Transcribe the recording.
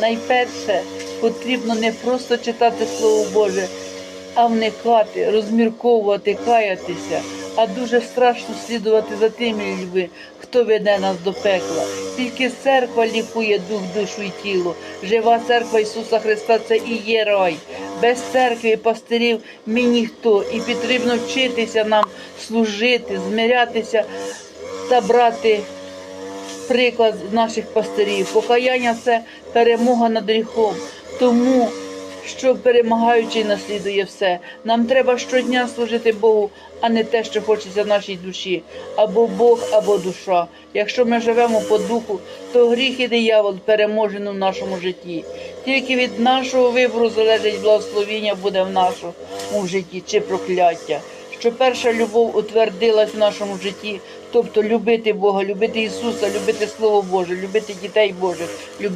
Найперше потрібно не просто читати Слово Боже, а вникати, розмірковувати, каятися. А дуже страшно слідувати за тими людьми, хто веде нас до пекла. Тільки церква лікує дух, душу і тіло. Жива церква Ісуса Христа це і є рай. Без церкви і пастирів ми ніхто. І потрібно вчитися нам служити, змирятися та брати приклад наших пастирів. Покаяння це перемога над гріхом. Тому що перемагаючий наслідує все. Нам треба щодня служити Богу, а не те, що хочеться нашій душі. Або Бог, або душа. Якщо ми живемо по духу, то гріх і диявол переможено в нашому житті. Тільки від нашого вибору залежить благословіння буде в нашому житті чи прокляття. Що перша любов утвердилась в нашому житті, тобто любити Бога, любити Ісуса, любити Слово Боже, любити дітей Божих, любити.